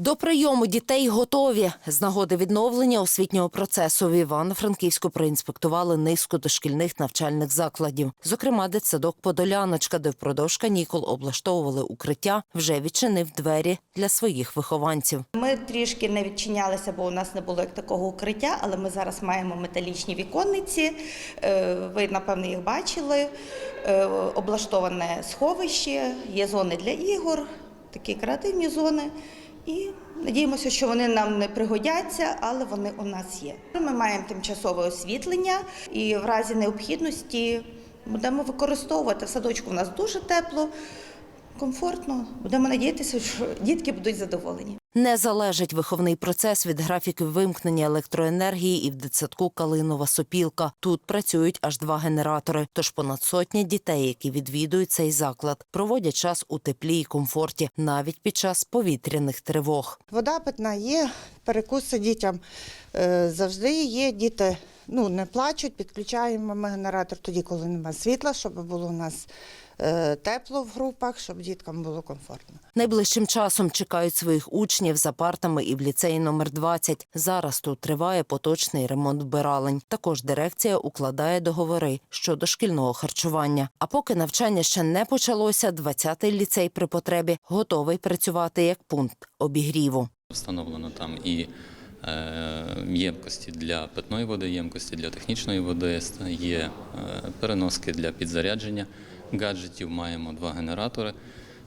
До прийому дітей готові. З нагоди відновлення освітнього процесу в Івано-Франківську проінспектували низку дошкільних навчальних закладів. Зокрема, дитсадок Подоляночка, де впродовж канікул облаштовували укриття, вже відчинив двері для своїх вихованців. Ми трішки не відчинялися, бо у нас не було як такого укриття, але ми зараз маємо металічні віконниці. Е, Ви, напевно, їх бачили. Е, Облаштоване сховище, є зони для ігор, такі креативні зони. І надіємося, що вони нам не пригодяться, але вони у нас є. Ми маємо тимчасове освітлення і в разі необхідності будемо використовувати. В садочку у нас дуже тепло, комфортно. Будемо надіятися, що дітки будуть задоволені. Не залежить виховний процес від графіків вимкнення електроенергії і в дитсадку Калинова Сопілка. Тут працюють аж два генератори. Тож понад сотня дітей, які відвідують цей заклад, проводять час у теплі і комфорті, навіть під час повітряних тривог. Вода питна є, перекуси дітям е, завжди є. Діти ну, не плачуть, підключаємо ми генератор тоді, коли немає світла, щоб було у нас е, тепло в групах, щоб діткам було комфортно. Найближчим часом чекають своїх учнів за партами і в ліцеї номер 20. Зараз тут триває поточний ремонт вбиралень. Також дирекція укладає договори щодо шкільного харчування. А поки навчання ще не почалося, 20-й ліцей при потребі готовий працювати як пункт обігріву. Встановлено там і ємкості для питної води, ємкості для технічної води, є е, переноски для підзарядження гаджетів, маємо два генератори,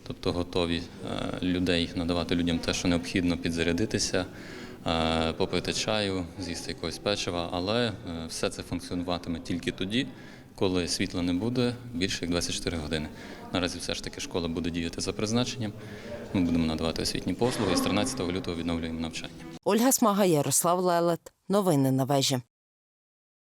тобто готові е, людей надавати людям те, що необхідно підзарядитися, е, попити чаю, з'їсти якогось печива, але е, все це функціонуватиме тільки тоді, коли світла не буде більше як 24 години. Наразі все ж таки школа буде діяти за призначенням. Ми будемо надавати освітні послуги і з 13 лютого відновлюємо навчання. Ольга Смага, Ярослав Лелет. Новини на вежі.